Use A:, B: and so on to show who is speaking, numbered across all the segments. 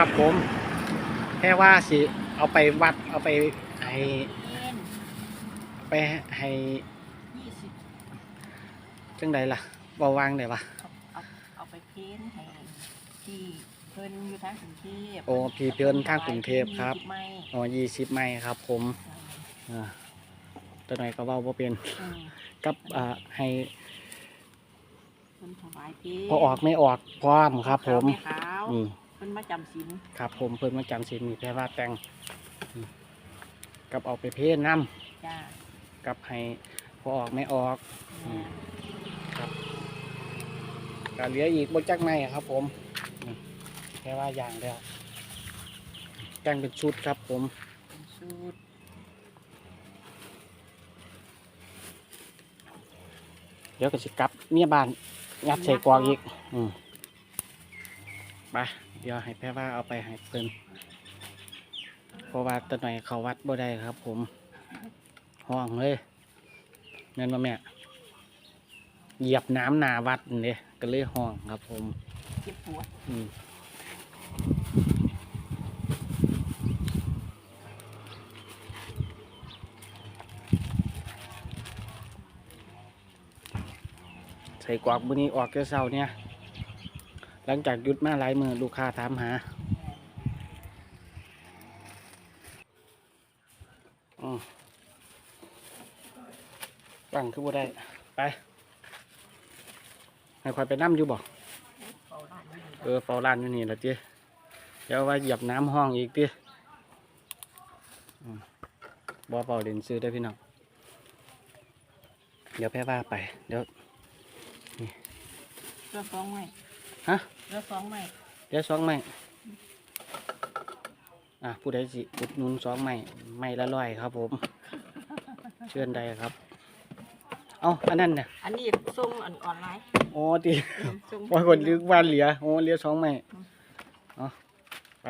A: ครับผม แค่ว่าสิ เอาไปวัดเอาไปให้
B: เล่น
A: ไปให้
B: ยี่สิบ
A: จังใดล่ะบาวางได้ปะ
B: เอาเอาเอาไปเพ้นให้ที่เพิ่นอยู่ทางกรุงเทพ
A: โอ้พี่เพิ่นทางกรุงเทพครับ
B: ยี่สิไม่
A: อ๋อยี่สิบไม้ครับ ผมอ่าตัวไหนก็เว้าบ่เป็น
B: อืม
A: กับอ่าให้
B: เพิ่นถวายเพลง
A: พอออกไม่ออกพร้อมครับ ผม
B: แม่ขาว
A: อืม
B: เพิ่นมาจำศีล
A: ครับผมเพิ่นมาจำศีลมีแค่ว่าแต่งอืมกับเอาไปเพ่นน้
B: จ้าำ
A: กับให้พอออกไม่ออก อืมก็เหลืออีกบนจักไม้ครับ ผมอืมแค่ว่าอย่างเดียวแต่งเป็นชุดครับ ผม
B: เป็นสูตร
A: เดี๋ยวก็สิกลับเมียบ้านงัดใส่กวางอีก อืมไป เดี๋ยวให้แพ่ว่าเอาไปให้เพิ่นเพราะว่าตะหน่อยเขาวัดบ่ได้ครับ ผมห้องเลยแม่นบ่แม่เหยียบน้ำหนาวัดนี่ก็เลยห้องครับ ผม
B: เจ็บปวด
A: อืมใส่กวากบุนี้ออกแค่เช้าเนี่ย หลังจากหยุดมาหลายมือลูกค้าถามหาอืมตั้งคือบ่ได้ ไป ให้คอยไปนั่อยู่บ่
B: เฝ้าร้านอยู่
A: เออเฝ้าร้านอยู่นี่แหละเจ้เดี๋ยวว่าเหยียบน้ำห้องอีกเจ้บ่เฝ้าเด่นซื้อได้อพี่น้อง เดี๋ยวแพ้ว่าไป เดี๋ยว
B: เรือสองไม้
A: ฮะ
B: เรือสองไม้
A: เดี๋ยวสองไม้อะผู้ใดสิอุดหนุนสองไม้ไม้ละร้อยครับ ผม เชิญได้ครับ เอาอันนั้นเนี่ย
B: อันนี้ส่งอันออนไลน์
A: โอ้ตี
B: ส่ง
A: ว่าคนลึกวันเหลือโอ้เหลือสองไม้เอาไป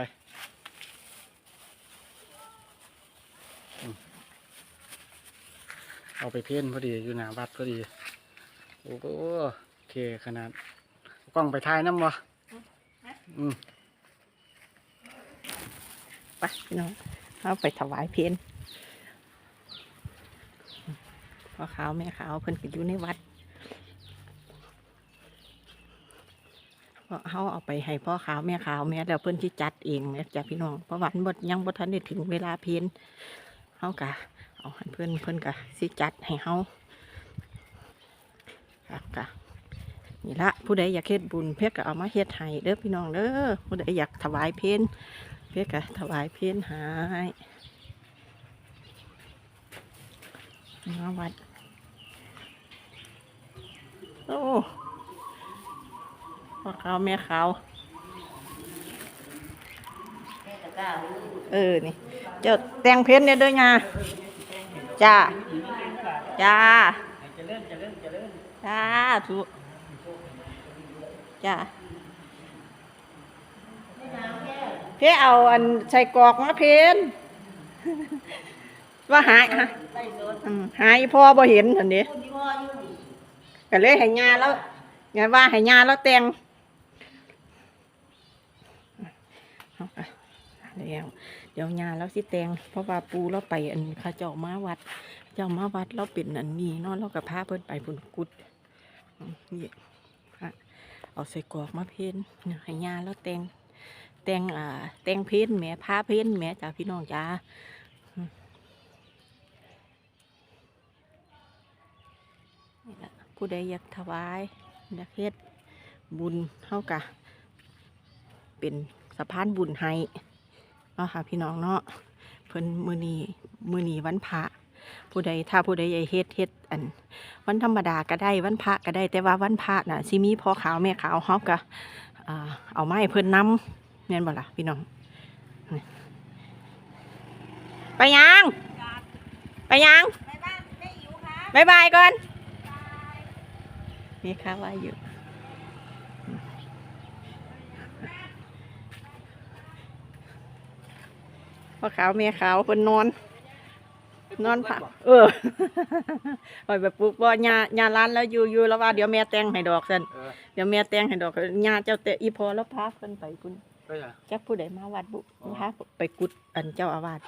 A: อืมเอาไปเพ้นพอดีอยู่หน้าวัดพอดีโอ้โหโอเคขนาดเอา กล้องไปถ่ายน้ำวะอืม
B: ไปพี่น้องเอาไปถวายเพลพ่อขาวแม่ขาวเพิ่นก็อยู่ในวัดเพราะเขาเอาไปให้พ่อขาวแม่ขาวแม่แล้วเพิ่นที่จัดเองแม่จ้ะพี่น้องเพราะวันบดยังบ่ทันได้ถึงเวลาเพลเขากะเอาให้เพิ่นเพิ่นกะสิจัดให้เขาค่ะกะ นี่ละผู้ใดอยากเฮ็ดบุญเพื่อก็เอามาเฮ็ดให้เด้อพี่น้องเด้อผู้ใดอยากถวายเพลเพื่อกะถวายเพลหายมาวัด โอ้พ่อขาวแม่ขาวเออ นี่ เจ้าแต่งเพชรเนี่ยเด้วยงาจ้า จ้าจ้าถูก จ้าเพี่เอาอันใส่กรอกมาเพนว่าหายฮะหายพ่อบ่เห็นอันนี้ก็เลยให้ยาแล้วไงว่าให้ยาแล้วแต่งเดี๋ยวเดี๋ยวยาแล้วสิแต่งเพราะว่าปูเราไปอันข้าเจ้ามาวัด เจ้ามาวัดเราเป็นอันนี้เนาะเรากับพาเพิ่นไปพุ่นกุดนี่ เอาใส่กรอกมาเพ้นให้ยาแล้วแต่งแต่งอ่าแต่งเพ้นแหม่ผ้าเพ้นแหม่จ้าพี่น้องจ้านี่ล่ะผู้ใดอยากถวายอยากเฮ็ดบุญเท่ากับเป็นสะพานบุญให้เนาะค่ะพี่น้องเนาะเพิ่นมือนีมือนีวันพระ ผู้ใดถ้าผู้ใดอยากเฮ็ดเฮ็ดอัน วันธรรมดาก็ได้วันพระก็ได้ แต่ว่าวันพระน่ะสิมีพ่อขาวแม่ขาวเฮาก็เอาไม้เพิ่นนำแม่นบ่ล่ะพี่น้อง ไปยัง ไปยังบายบายก่อนนี่ค่ะว่าอยู่พ่อขาวเมียขาวเพิ่นนอน
A: น
B: นอนพักเออคอยไปปลูกบ่ญาญาร้านแล้วอยู่อยู่แล้วว่าเดี๋ยวแม่แต่งให้ดอกซั่น
A: เออ
B: เดี๋ยวแม่แต่งให้ดอกญาเจ้าแต่อีพอแล้วพาเพิ่นไปพุ่น
A: ก็อย่า
B: จักผู้ใดมาวัดบุ
A: อ๋อ
B: พาไปกุดอันเจ้าอาวาส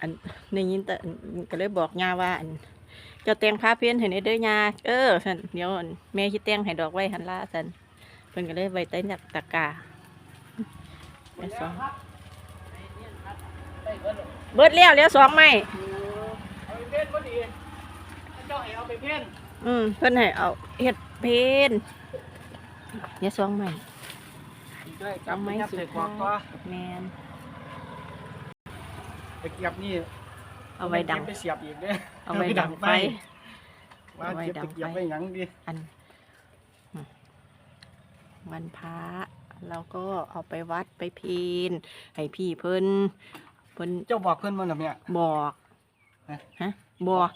B: อันได้ยินแต่อันก็เลยบอกญาว่าอันเจ้าแต่งผ้าเพี้ยนให้ในเด้อญาเออซั่นเดี๋ยวอันแม่สิแต่งให้ดอกไว้หันล่าซั่นเพิ่นก็เลยไว้ใต้นักตะกร้าไปสองเบิดแล้วแล้วสองไม้
A: เอาไปเพ่นก็ดี เจ้าให้เอาไปเพ่น
B: อืมเพิ่นให้เอาเฮ็ดเพนเนี่ยสองไม้
A: ด้วย
B: เอาไม้
A: ยับ
B: สุด
A: ใส่กร
B: ท้า
A: อก
B: ย
A: ก็
B: แมน
A: ตะเกียบนี่
B: เอาไว้ดัง
A: เก็บไปเสียบอีกเด้อ
B: เอาไว้ดังไฟ
A: ว่า
B: เอาไว้
A: เก็บ
B: ดัง
A: ตะเกียบ
B: ไฟ
A: ไว้หยังดี
B: อันอืมวันพระเราก็เอาไปวัดไปเพนให้พี่เพิ่นเพิ่น
A: เจ้าบอกเพิ่นว่าน่ะเนี่ย
B: บอก
A: ฮะ
B: ฮะบอก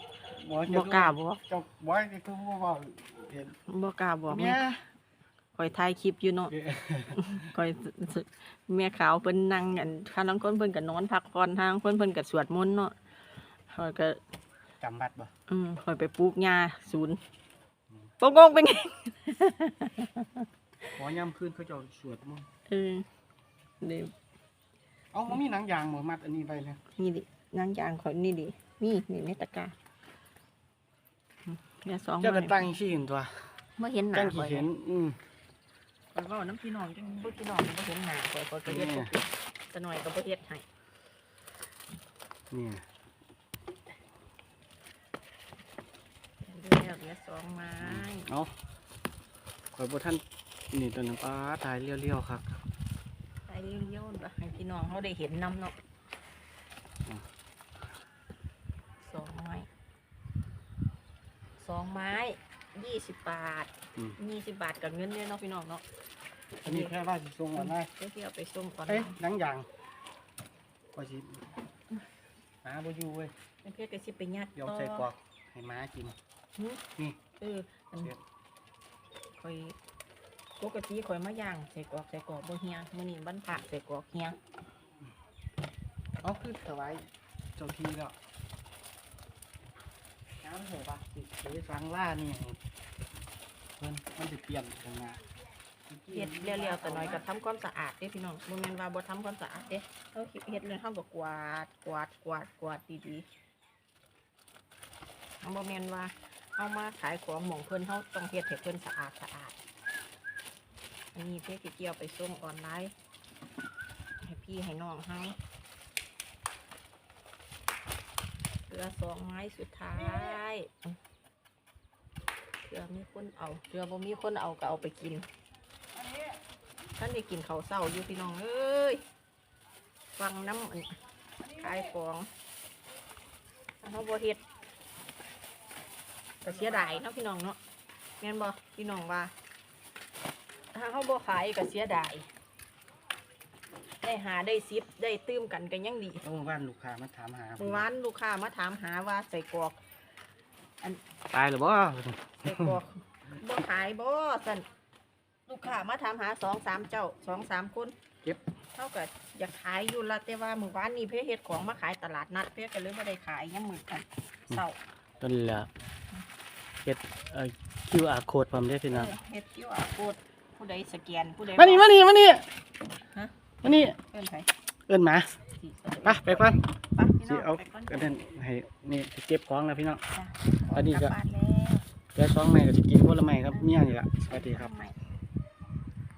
A: บอก
B: บอกกล้าบอก
A: เจ้าบอกให้คือบ่บอกเห็น
B: บอกกล้าบอก
A: เมี
B: แม่
A: ย
B: คอยถ่ายคลิปอยู่เนาะคอยแม่ขาวเพิ่นนั่งกันข้างลังคนเพิ่นก็นอนพักผ่อนทางเพิ่นเพิ่นก็สวดมนต์เนาะคอยก็
A: จำบัดบ่
B: อืมคอยไปปลูกหญ้าศูนย์โปงงเป็นไง
A: ขอย่ำคืนเขาเจ้าสวดมนต์
B: เออเดี๋ยว
A: เอามันมีหนังยางหมมัดอันนี้ไปนะ
B: นี่ดินางยางเขานี่ดินี่นี่ในตะกร้าอืม เนี่ยสอง
A: เจ้าก็
B: ไม้
A: ตั้งชื่อตัว
B: เมื่อเห็นหนา
A: ตั้งกี่เห็น อืม
B: คอยเว่าน้ำพี่น้องจังพวกพี่น้องบ่เห็นหนาคอยคอยก็เฮ็ด
A: เนี่ย
B: ตะหน่อยก็บ่เฮ็ดให้
A: นี่
B: เรียกเนี่ยสองไม้
A: เอาข่อยบ่ท่านนี่ตัวนึงป้าตายเลี้ยวๆครับ
B: ไปเลี้ยวๆบ่ให้พี่น้องเขาได้เห็นน้ำเนาะ
A: อืม
B: สองไม้ สองไม้ยี่สิบบาท
A: อืม
B: ยี่สิบบาทกับเงินเนี่ยเนาะพี่น้องเนาะ
A: อันนี้แค่ว่าสิส่งวันได้
B: เดี๋ยวพี่เอาไปส่งก่อน
A: เอ้ย
B: นะ
A: หนังยางข่อยสิหาบ่อยู่เว้ย
B: เดี๋ยวพี่ก็สิไปยัด
A: เดี๋ยว
B: ต่อ
A: ใส่กรอกให้ม้ากิน
B: หึ
A: นี่
B: เอออัน
A: เสียบ
B: คอยปกติคอยมาย่างใส่กรอกใส่กรอกบ่เฮียมื้อนี้วันพระใส่กรอกเฮีย
A: เอาคือถวายเจ้าที่แล้ว น้ำเหรอปะสิไปฟังล่านี่ให้เพิ่นมันสิเปลี่ยนกันมา
B: เฮ็ดเรียวๆแต่น้อยก็ทำความสะอาดเด้พี่น้องบ่แม่นว่าบ่ทำความสะอาดเด้เฮาเฮ็ดเลยเฮาก็กวาดกวาดกวาดกวาดดีๆเฮาบ่แม่นว่าเฮามาขายของหม่องเพิ่นเฮาต้องเฮ็ดให้เพิ่นสะอาดสะอาด อันนี้เพ่สิเกี่ยวไปส่งออนไลน์ให้พี่ให้น้องเฮาเห ลือสองไม้สุดท้ายเผื่อมีคนเอาเผื่อบ่มีคนเอาก็เอาไปกิน ท่านได้กินข้าวเศร้าอยู่พี่น้องเอ้ย ฟังน้ำอันขายของถ้าเขาบ่เฮ็ดก็เสียดายเนาะพี่น้องเนาะแม่นบ่พี่น้องว่า ถ้าเขาบ่ขายก็เสียดาย ได้หาได้ซิปได้ตื้มกันกันยังดี
A: ต้องว่านลูกค้ามาถามหา
B: เมื่อวานลูกค้ามาถามหาว่าใส่กรอก
A: ตายหรือบ่
B: ใส่กรอกบ่ขายบ่สันลูกค้ามาถามหาสองสามเจ้าสองสามคน
A: เก็บ
B: เท่ากับอยากขายอยู่ละแต่ว่ามื้อวานนี้เพื่อเฮ็ดของมาขายตลาดนัดเพื่อก็เลยไม่ได้ขายยังมือกันเศร้า
A: ต้นละเฮ็ดเอ่อ QR code พร้อมเด้อพี่
B: เอ
A: น้อง
B: อเฮ็ดคิวอาโคดผู้ใดสแกนผู้ใด
A: มานี่มานี่มานี่
B: ฮะ
A: มานี่
B: เอิ้นไผ
A: เอิ้นหมา
B: สิ
A: ไปไปก่อน
B: ไปพี่
A: สิ
B: น้อง
A: เอา
B: ไปก่อน
A: กระเด็นให้นี่สิเก็บของแล้วพี่น้อง
B: จ้ะ
A: อันนี้ก็
B: กลับบ้านแล้ว
A: เดี๋ยวสองไม้ก็สิกินผลไม้ครับเมียนี่ล่ะสวัสดีครับ
B: ทำไม